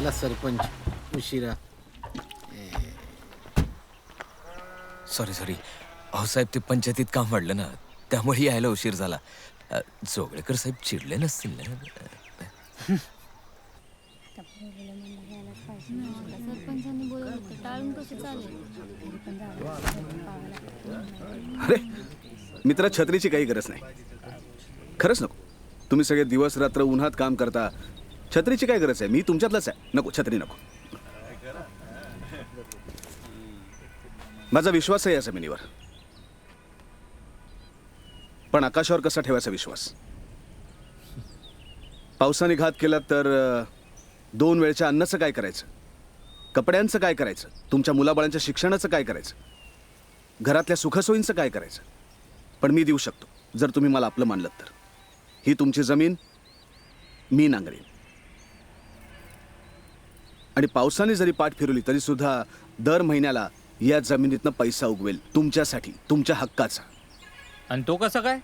आला सरपंच उशिरा. Sorry sorry अहो साहेब ते पंचायतीत काम वाढलं ना त्यामुळे यायला उशीर झाला. अ, जोगळेकर साहेब चिडले नसतील ना? सरपंचांनी बोलवलं होतं टाळून कसं चालेल अरे मित्रा छत्रीची काही गरज नाही. खरंच नको. तुम्ही सगळे दिवस रात्र उन्हात काम करता छत्रीची काय गरज आहे? मी तुमच्यातलाच आहे. नको छत्री नको. माझा विश्वास आहे या जमिनीवर. पण आकाशावर कसा ठेवायचा विश्वास? पावसाने घात केला तर दोन वेळच्या अन्नाचं काय करायचं? कपड्यांचं काय करायचं? तुमच्या मुलाबाळांच्या शिक्षणाचं काय करायचं? घरातल्या सुखसोयींचं काय करायचं? पण मी देऊ शकतो जर तुम्ही मला आपलं मानलं तर. ही तुमची जमीन मी नांगरीन. आणि पावसाने जरी पाठ फिरवली तरी सुद्धा दर महिन्याला या जमिनीतनं पैसा उगवेल. तुमच्यासाठी तुमच्या हक्काचा. आणि तो कसा काय?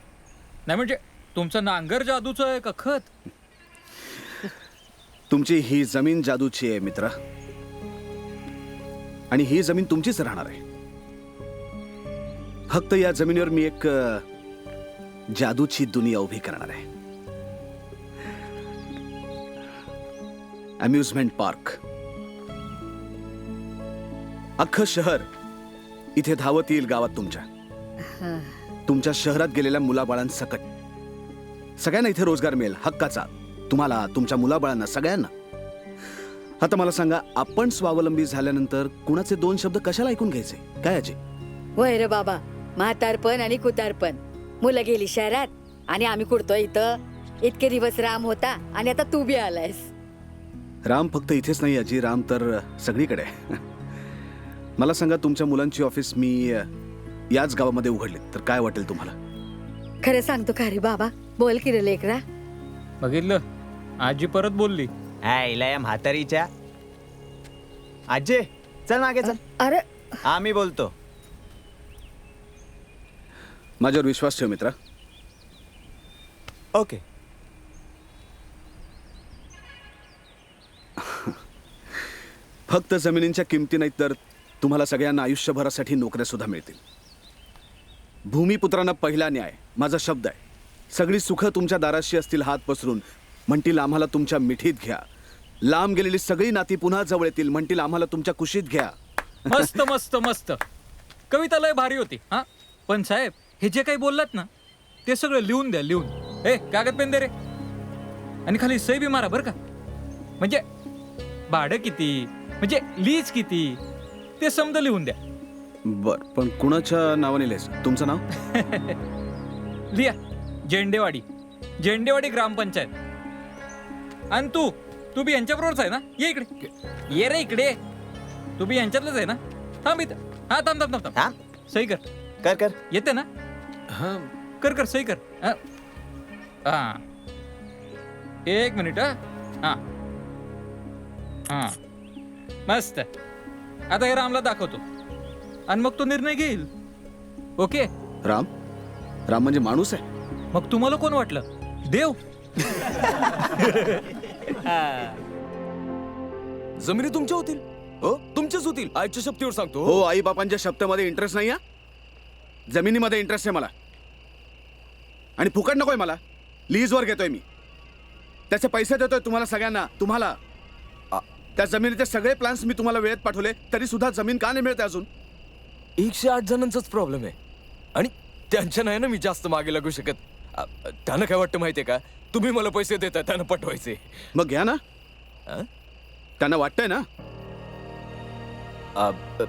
नाही म्हणजे तुमचं नांगर जादूचं आहे का खत? तुमची ही जमीन जादूची आहे मित्रा. आणि ही जमीन तुमचीच राहणार आहे. फक्त या जमिनीवर मी एक अ, जादूची दुनिया उभी करणार आहे. अम्युजमेंट पार्क अख्खं शहर इथे धावत येईल गावात तुमच्या. तुमच्या शहरात गेलेल्या मुलाबाळांसकट. सगळ्यांना इथे रोजगार मिळेल हक्काचा. तुम्हाला तुमच्या मुलाबाळांना सगळ्यांना. आता मला सांगा आपण स्वावलंबी झाल्यानंतर कुणाचे दोन शब्द कशाला ऐकून घ्यायचे? काय अजय वय रे बाबा म्हातारपण आणि कुतारपण. मुलं गेली शहरात आणि आम्ही कुडतोय इथं. इतके दिवस राम होता आणि आता तू बी आलायस. राम फक्त इथेच नाही अजी राम तर सगळीकडे. आहे. मला सांगा तुमच्या मुलांची ऑफिस मी अ, याच गावामध्ये उघडली. तर काय वाटेल तुम्हाला? खरं सांगतो का रे बाबा? बोल की रे लेकरा. बघितलं? आजी परत बोलली. आईला या म्हातारीच्या. आजे चल मागे चल. अरे. आम्ही बोलतो. माझ्यावर विश्वास ठेव मित्रा. ओके. फक्त जमिनींच्या किमती नाहीत तर तुम्हाला सगळ्यांना आयुष्यभरासाठी नोकऱ्या सुद्धा मिळतील. भूमिपुत्रांना पहिला न्याय माझा शब्द आहे. सगळी सुखं तुमच्या दाराशी असतील हात पसरून म्हणतील आम्हाला तुमच्या मिठीत घ्या. लांब गेलेली सगळी नाती पुन्हा जवळ येतील म्हणतील आम्हाला तुमच्या कुशीत घ्या. मस्त मस्त मस्त. कविता लय भारी होती हा? पण साहेब हे जे काही बोललात ना ते सगळं लिहून द्या लिहून. ए कागद पेन दे रे. आणि खाली सही बी मारा बरं का? म्हणजे भाडं किती? म्हणजे लीज किती? ते समजा लिहून द्या. बर पण कुणाच्या नावाने लिहायचं? तुमचं नाव? लिहा. झेंडेवाडी झेंडेवाडी ग्रामपंचायत. आणि तू तू बी यांच्याबरोबरच आहे ना? ये इकडे. ये रे इकडे. तू बी यांच्यातलंच आहे ना? थांब इथं. हा थांब थांब थांब थांब. हा? सही कर. कर कर. येते ना? हा. कर कर सही कर. हा. हा. एक मिनिट हा. हा. हा. मस्त. आता हे रामला दाखवतो. आणि मग तो निर्णय घेईल. ओके? राम? राम म्हणजे माणूस आहे. मग तुम्हाला कोण वाटलं? देव? जमिनी तुमच्या होतील. हो? तुमच्याच होतील. आईच्या शक्तीवर सांगतो. हो आई बापांच्या शब्दामध्ये इंटरेस्ट नाही हा जमिनीमध्ये इंटरेस्ट आहे मला. आणि फुकट नकोय मला. लीजवर घेतोय मी. त्याचे पैसे देतोय तुम्हाला सगळ्यांना. तुम्हाला त्या जमिनीचे सगळे प्लॅन्स मी तुम्हाला वेळेत पाठवले तरी सुद्धा जमीन का नाही मिळते अजून? एकशे आठ जणांचाच प्रॉब्लेम आहे. आणि त्यांच्या नाही ना मी जास्त मागे लागू शकत. अ, अ, त्यांना काय वाटतं माहितीये का? तुम्ही मला पैसे देता त्यांना पटवायचे मग घ्या ना. अ? त्यांना वाटतंय ना. अ, अ,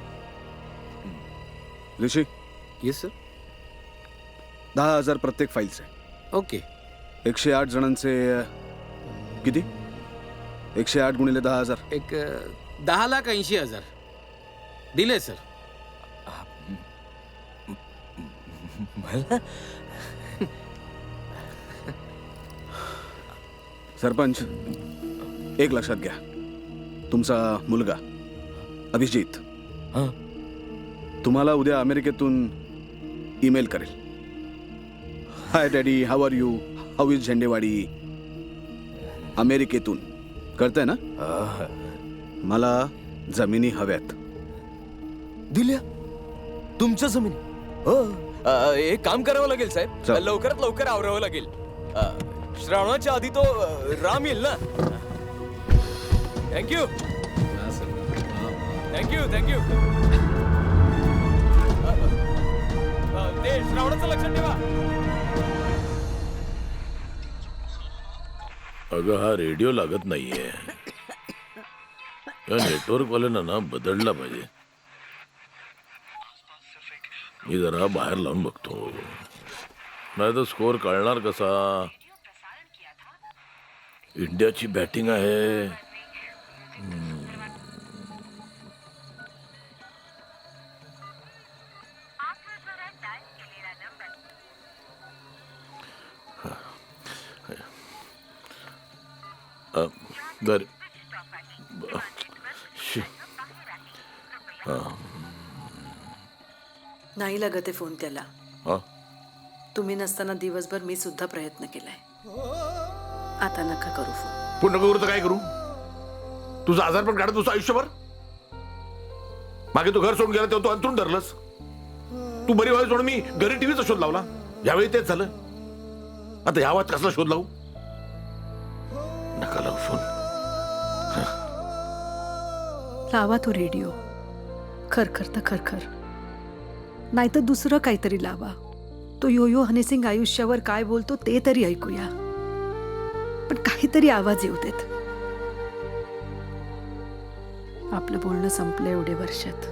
ऋषी. येस सर दहा हजार प्रत्येक फाईलचे ओके एकशे आठ जणांचे अ, किती? एकशे आठ गुणिले दहा हजार. एक अ, दहा लाख ऐंशी हजार. दिले सर. मला सरपंच एक लक्षात घ्या. तुमचा मुलगा अभिजित हा? तुम्हाला उद्या अमेरिकेतून ईमेल करेल. Hi daddy how are you how is Zhendewadi? अमेरिकेतून. कळतंय ना? मला जमिनी हव्यात. दिल्या? तुमच्या जमीन? हो. अ, एक काम करावं लागेल साहेब. चल. लवकरात लवकर आवरावं लागेल. अ, श्रावणाच्या आधी तो अ, राम येईल ना? थँक्यू थँक्यू थँक्यू ते श्रावणाचं लक्षात ठेवा. अगं हा रेडिओ लागत नाहीये. या नेटवर्क वाल्यांना ना बदलला पाहिजे. मी जरा बाहेर लावून बघतो. नाही तर स्कोअर कळणार कसा? इंडियाची बॅटिंग आहे. बर शी. नाही लागत आहे फोन त्याला. हा? तुम्ही नसताना दिवसभर मी सुद्धा प्रयत्न केलाय. आता नका करू फोन. पुन्हा करू तर काय करू? तुझं आजार पण काढत तुझं आयुष्यभर? मागे तू घर सोडून गेला तेव्हा तू अंतरून धरलंस. तू बरी व्हायला सोडून मी घरी टीव्हीचा शोध लावला. यावेळी तेच झालं. आता आवाज कसला शोध लावू? नका लावू फोन. लावा तो रेडिओ. खरखर तर खरखर. नाहीतर दुसरं काहीतरी लावा. तो यो यो हनीसिंग आयुष्यावर काय बोलतो ते तरी ऐकूया. पण काहीतरी आवाज येऊ देत. आपलं बोलणं संपलं एवढे वर्षात.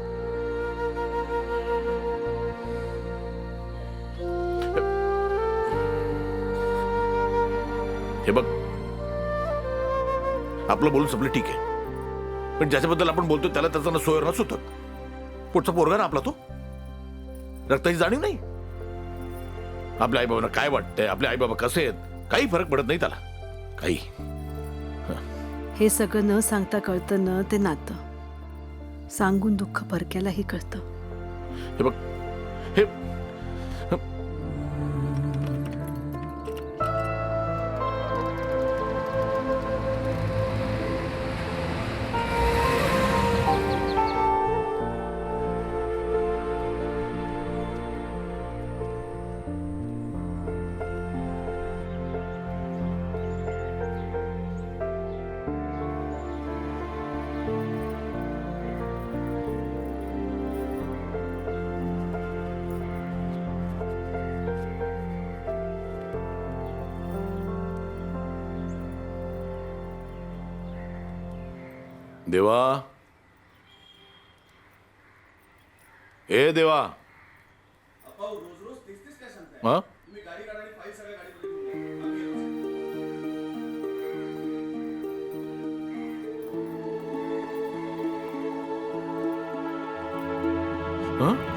हे बघ. आपलं बोलून संपलं ठीक आहे. पण ज्याच्याबद्दल आपण बोलतो त्याला त्याचा ना सोयर नसतो होतं पुढचा पोरगा ना आपला तो? रक्ताची जाणीव नाही. आपल्या आईबाबांना काय वाटतंय आपले आईबाबा कसे आहेत काही फरक पडत नाही त्याला. काही. हे सगळं न सांगता कळतं न ते नातं. सांगून दुःख परक्यालाही कळतं. हे बघ हे ではえー、では。ああ？